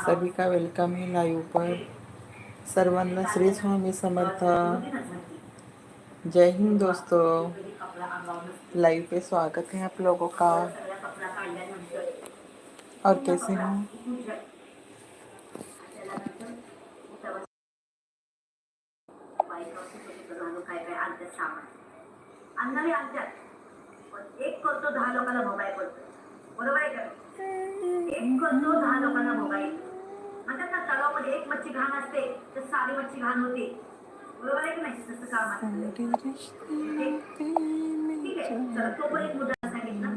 सभी का वेलकम है लाईव्ह पर। सर्वांना श्री स्वामी समर्थ जय हिंद दोस्तों। लाइव पे स्वागत है आप लोगों का। और कैसे हो? अंधारी आणतात पण एक करतो दहा लोकांना भोगाय पडतो बरोबर आहे का करतो दहा लोकांना भोगाय म्हणतात ना तलावामध्ये एक मच्छी घाण असते तर सारी मच्छी घाण होते. बरोबर आहे की नाही? तसं काम असतं ठीक आहे. चला तो पण एक मुद्दा सांगितला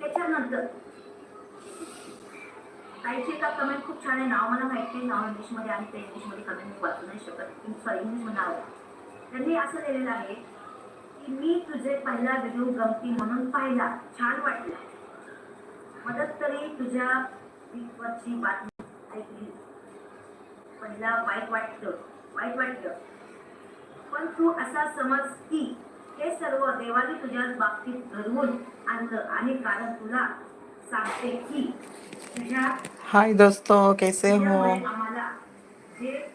त्याच्यानंतर ताईची एका कमेंट खूप छान आहे. नाव मला माहिती आहे नाव इंग्लिशमध्ये आणि ते इंग्लिशमध्ये कमेंट वाचू नाही शकत. सॉरी इंग्लिशमध्ये नाव त्यांनी असं लिहिलेलं आहे की मी तुझे पहिला व्हिडिओ गमती म्हणून पाहिला. छान वाटला. मदत तरी तुझ्या वरची बातमी ऐकली. पहिला वाईट वाटतं वाईट वाटतं. पण तू असा समज की हे सर्व देवाने तुझ्या बाबतीत घडवून आणलं आणि कारण तुला सांगते की तुझ्या हाय दोस्तों कैसे हो? आम्हाला जे.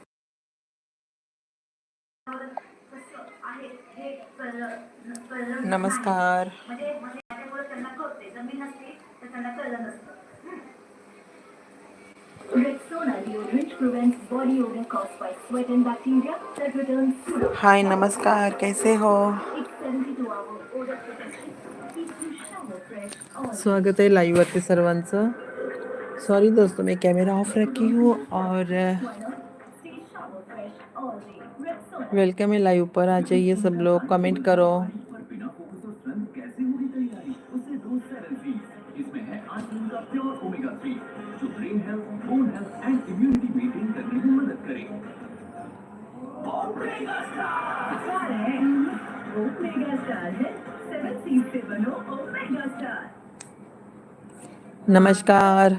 नमस्कार. म्हणजे म्हणजे त्यांना कळते. जमीन नसती तर त्यांना कळलं नसतं. हाय नमस्कार कैसे हो स्वागत है लाइव लाईव्हवरती सर्वांचं. सॉरी दोस्तों मैं कैमरा ऑफ़ रखी हूँ और वेलकम uh, है लाइव पर. आ जाइए सब लोग. कमेंट करो. नमस्कार.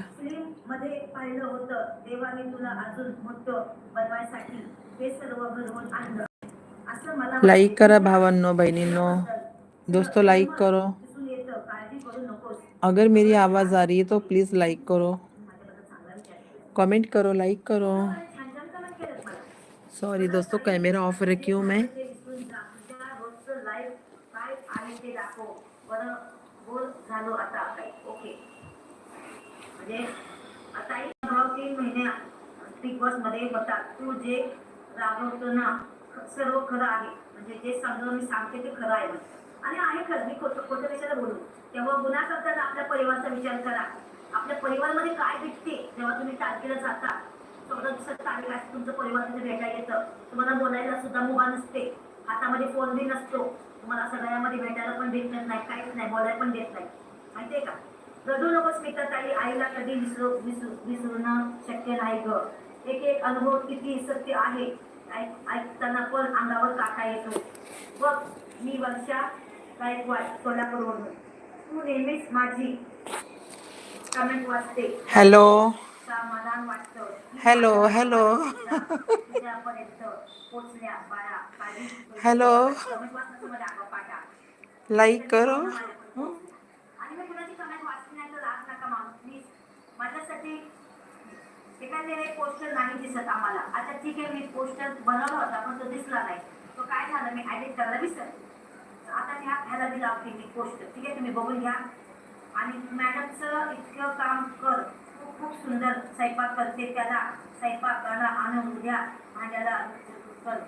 मध्ये पाहिलं होतं देवाने तुला अजून मोठं बनवायसाठी हे सर्व घडवून आणलं. असं मला लाईक करा भावांनो दोस्तों लाइक करो. करू अगर मेरी आवाज़ आ रही है तो प्लीज़ लाइक करो. कमेंट करो लाइक करो. सॉरी दोस्तों कैमरा ऑफ़ रखी हूँ मैं. ते विसरून म्हणजे आता एक भाव तीन महिने बिग बॉसमध्ये होतात तू जे राबवतो ना सर्व खरं आहे. म्हणजे जे समजून मी सांगते ते खरं आहे. आणि आहे खरं मी खोटं खोटं कशाला बोलू? तेव्हा गुन्हा करताना आपल्या परिवाराचा विचार करा. आपल्या परिवारमध्ये काय भेटते जेव्हा तुम्ही तारखेला जाता? चौदा दिवसात तारीख असते तुमचं परिवार तिथे भेटायला येतं. तुम्हाला बोलायला सुद्धा मुभा नसते. हातामध्ये फोन बी नसतो. तुम्हाला सगळ्यामध्ये भेटायला पण देत नाही काहीच नाही बोलायला पण देत नाही. माहितीये का? रडू नकोस मित्रताई आईला कधी विसरू विसरू विसरणं शक्य नाही ग. एक एक अनुभव किती सत्य आहे ऐक- ऐकताना पण अंगावर काटा येतो. बघ मी वर्षा गायकवाड सोलापूरवरून तू नेहमीच माझी कमेंट वाचते. हेलो समाधान वाटतं. हॅलो हॅलो तुझ्यापर्यंत पोचल्या बाळा. काळजी हॅलो लाईक करो आणि मी कुणाची कमेंट वाचली नाही तर राग नका मानू प्लीज माझ्यासाठी एखाद्या एक पोस्टर नाही दिसत आम्हाला. आता ठीक आहे मी पोस्टर बनवला होता पण तो दिसला नाही. तो काय झालं? मी ऍडिट करायला विसरले. आता ह्या ह्याला दिला मी पोस्टर ठीक आहे तुम्ही बघून घ्या. आणि मॅडमचं इतकं काम कर. खूप खूप सुंदर स्वयंपाक करते त्याला. स्वयंपाकाला आणून द्या. भांड्याला कर.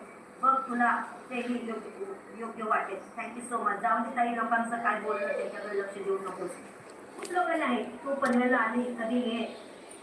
बघ तुला तेही योग्य योग्य वाटेल. थँक्यू सो मच जाऊन दे काही लोकांचं काय बोलणं त्याच्याकडे लक्ष देऊ नकोस. खूप लोक आहे तू पनवेला आली कधी ये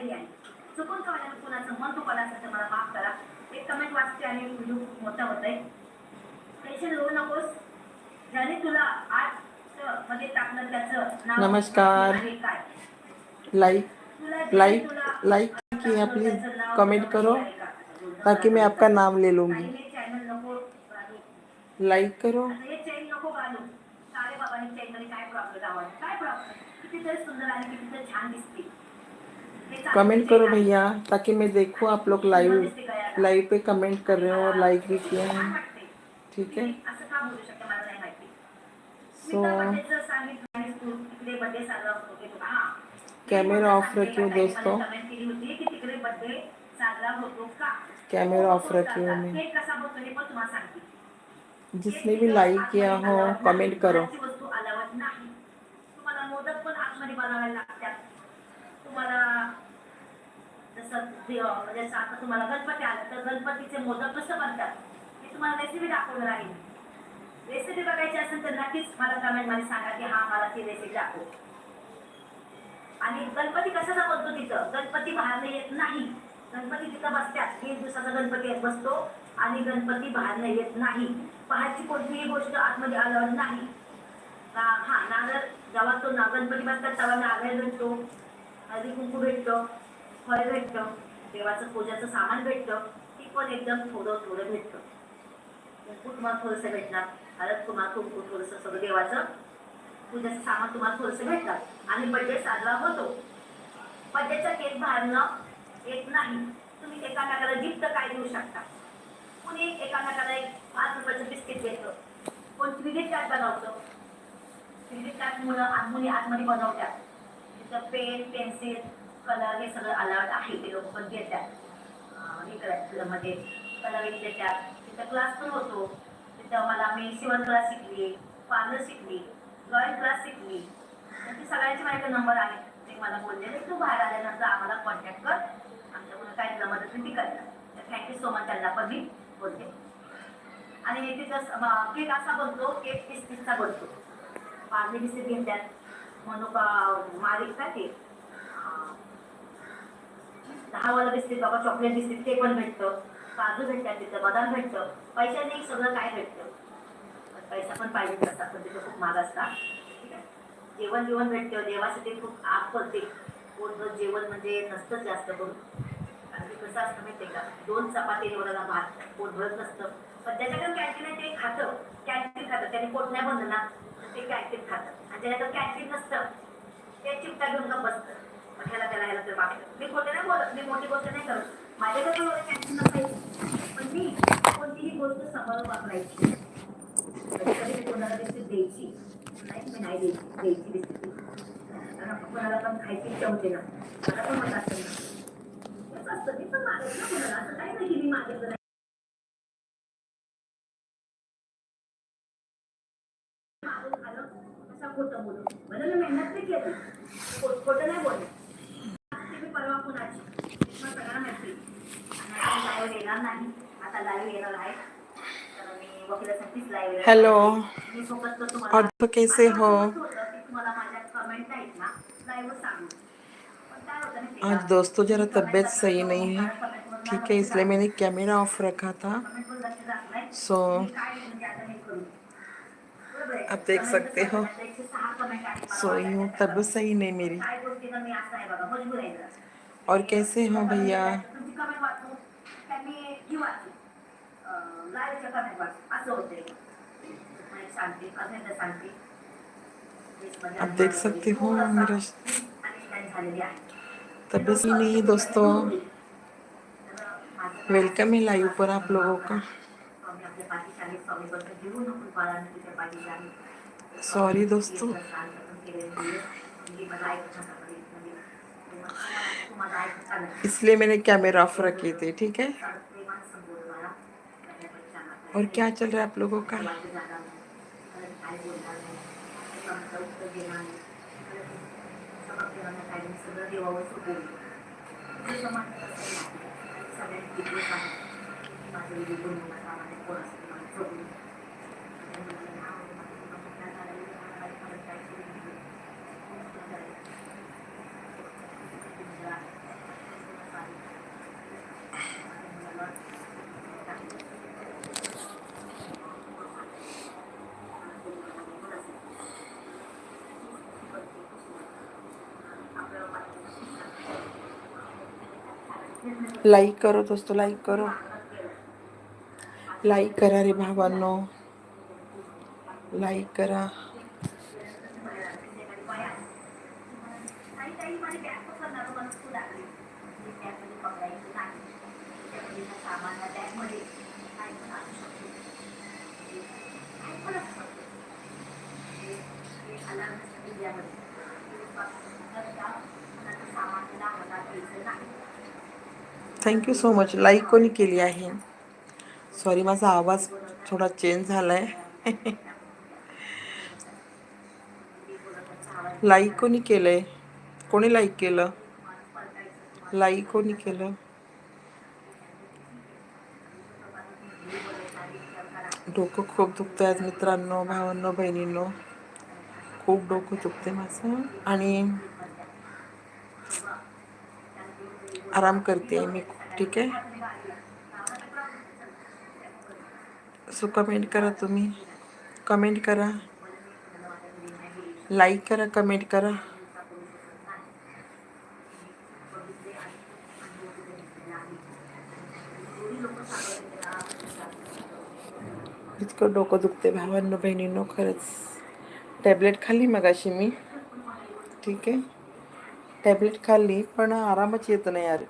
आहे चुकून का माझ्या कुणाचं मन दुखावलं असेल तर मला माफ़ करा. एक कमेंट वाचते आणि व्हिडिओ खूप मोठा होत आहे टेन्शन घेऊ नकोस. ज्याने तुला आज मध्ये टाकलं त्याचं नाव नमस्कार. लाइक लाइक लाइक किया प्लीज़ कमेंट करो ताकि मैं आपका नाम ले लूँगी. लाइक करो. कितीतरी सुंदर आणि कितीतरी छान दिसते. कमेंट करो भैया, ताकि मैं देखूँ आप लोग लाइव लाइव पे कमेंट कर रहे हो और लाइक भी किए हैं। ठीक है? सो कैमरा ऑफ़ रखी हूँ दोस्तों। कैमरा ऑफ़ रखी हूँ मैं। जिसने भी लाइक किया हो कमेंट करो। तुम्हाला जसं म्हणजे आता तुम्हाला गणपती आला तर गणपतीचे मोदक कसं बनतात हे तुम्हाला रेसिपी दाखवणार आहे. रेसिपी बघायची असेल तर नक्कीच मला कमेंटमध्ये सांगा की हा मला ती रेसिपी दाखव. आणि गणपती कशाचा बनतो तिथं? गणपती बाहेर येत नाही. गणपती तिथं बसतात. एक दिवसाचा गणपती येत बसतो आणि गणपती बाहेर येत नाही. बाहेरची कोणतीही गोष्ट आतमध्ये अलाउड नाही. का- हा नागर जेव्हा तो ना गणपती बसतात तेव्हा नागर भेटतो हळदी कुंकू भेटतो. फळ भेटतं देवाचं पूजाचं सामान भेटतं ती पण एकदम थोडं थोडं भेटतं. कुंकू तुम्हाला थोडंसं भेटणार. हळद तुम्हाला कुंकू थोडंसं सगळं देवाचं पूजाचं सामान तुम्हाला थोडंसं भेटतात आणि बड्डे साजरा होतो. बड्डेचा केक बाहेरनं येत नाही. तुम्ही एकामेकाला गिफ्ट काय देऊ शकता? कुणी एकामेकाला एक पाच रुपयाचं बिस्किट देतं? कोण क्रेडिट कार्ड बनवतं? क्रेडिट कार्ड मुलं आत- मुली आतमध्ये बनवतात. तिथं पेन पेन्सिल कलर हे सगळं अलाउड आहे ते लोक पण घेतात. हे करायचं मध्ये कलर देतात तिथं क्लास पण होतो. तिथं मला मी शिवण क्लास शिकली पार्लर शिकली ड्रॉइंग क्लास शिकली. तर ती सगळ्यांची माझ्याकडे नंबर आहे ते मला बोलले तू बाहेर आल्यानंतर आम्हाला कॉन्टॅक्ट कर. आमच्याकडून काय तुला मदत ती करणार. तर थँक्यू सो मच त्यांना पण मी बोलते. आणि तिथं केक असा बनतो केक तीस तीसचा बनतो. पार्ले बिस्किट घेतात. मनुका मालिक का केक दहावाला बिस्किट बाबा चॉकलेट बिस्किट ते पण भेटतं. काजू भेटतात तिथं बदाम भेटतं. पैशाने सगळं काय भेटतं? पैसा पण पाहिजे असतात पण तिथं खूप महाग असतात. ठीक आहे? जेवण जेवण भेटतं. देवासाठी खूप आग पडते. पोटभर जेवण म्हणजे नसतंच जास्त करून. कारण कसं असतं माहितीये का? दोन चपाती एवढा भात पोट भरत नसतं. पण त्याच्याकडे कॅन्टीन आहे ते खातं. कॅन्टीन खातं. त्याने पोट नाही बनलं ना ते कॅन्टीन खातं. आणि ज्याच्याकडे कॅन्टीन नसतं. ते चिपटा घेऊन बसतं. ह्याला त्याला ह्याला तर बाकी मी खोटे नाही बोलत मी मोठी गोष्ट नाही करत. माझ्याकडे पण एवढं कॅन्टीन नसायची पण मी कोणतीही गोष्ट सांभाळून वापरायची. कधी कधी मी कोणाला बिस्किट द्यायची. नाही मी नाही द्यायची द्यायची बिस्किट कोणाला पण खायची इच्छा होते ना मला पण म्हणत असेल ना असं असतं मी पण मागत ना कोणाला. असं काही नाही की मी मागितलं नाही. खोटं बोलू बरं मेहनत नाही केली. खोट- खोटं नाही बोलत. हेलो और तो कैसे हो? आज दोस्तों जरा तबीयत सही नहीं है। ठीक है इसलिए मैंने कैमरा ऑफ़ रखा था। सो आप देख सकते हो। सोई हूँ तब सही नहीं मेरी। और कैसे हो भैया? आप देख सकते हो मेरा नहीं दोस्तों। वेलकम है लाइव पर आप लोगों का। सॉरी दोस्तों। इसलिए मैंने कैमरा ऑफ़ रखी थी ठीक है? और क्या चल रहा है आप लोगों का? लाईक करो दोस्तो लाईक करो। लाईक करा रे भावांनो लाईक करा। थँक्यू सो मच लाईक कोणी केली आहे? सॉरी माझा आवाज थोडा चेंज झाला आहे लाईक कोणी केलं आहे कोणी लाईक केलं? लाईक कोणी केलं? डोकं खूप दुखतं आज मित्रांनो भावांनो बहिणींनो. खूप डोकं दुखते माझं. आणि आराम करते मी ठीक आहे सो कमेंट करा तुम्ही. कमेंट करा. लाईक करा कमेंट करा. इतकं डोकं दुखते भावांनो बहिणींनो खरंच. टॅबलेट खाल्ली मगाशी मी. ठीक आहे टॅबलेट खाल्ली पण आरामच येत नाही यार.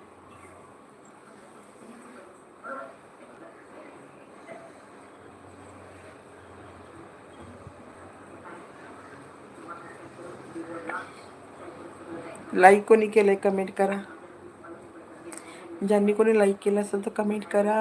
लाईक कोणी केलंय कमेंट करा. ज्यांनी कोणी लाईक केलं असेल तर कमेंट करा.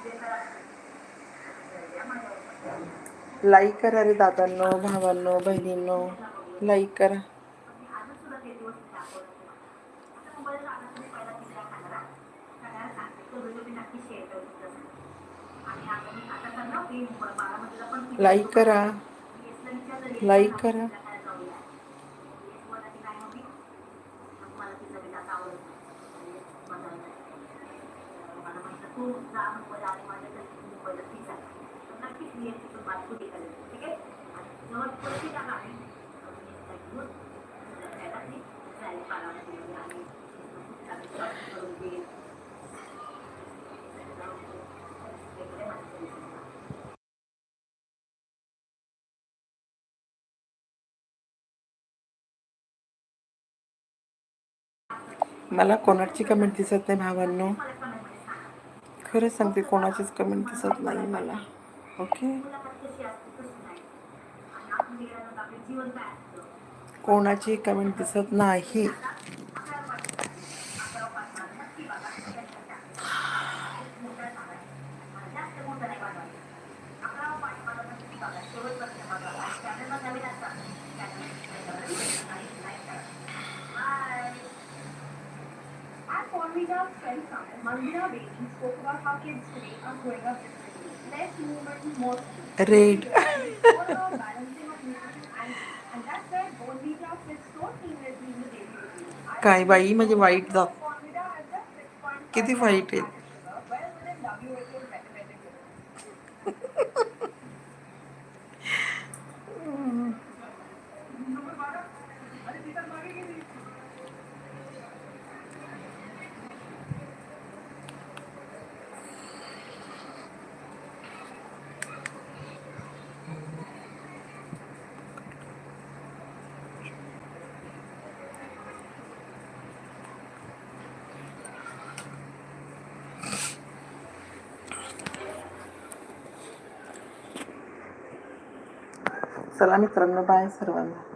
लाईक करा रे दादांनो भावांनो बहिणींनो. लाईक करा. लाईक करा. लाईक करा. मला कोणाची कमेंट दिसत नाही भावांनो. खरंच सांगते कोणाचीच कमेंट दिसत नाही मला. ओके कोणाची कमेंट दिसत नाही At Friend Summit, Mandira Bailey spoke about how kids today are growing up differently. Red काय बाई म्हणजे वाईट जात किती आहे चला मित्रांनो बाय सर्वांना.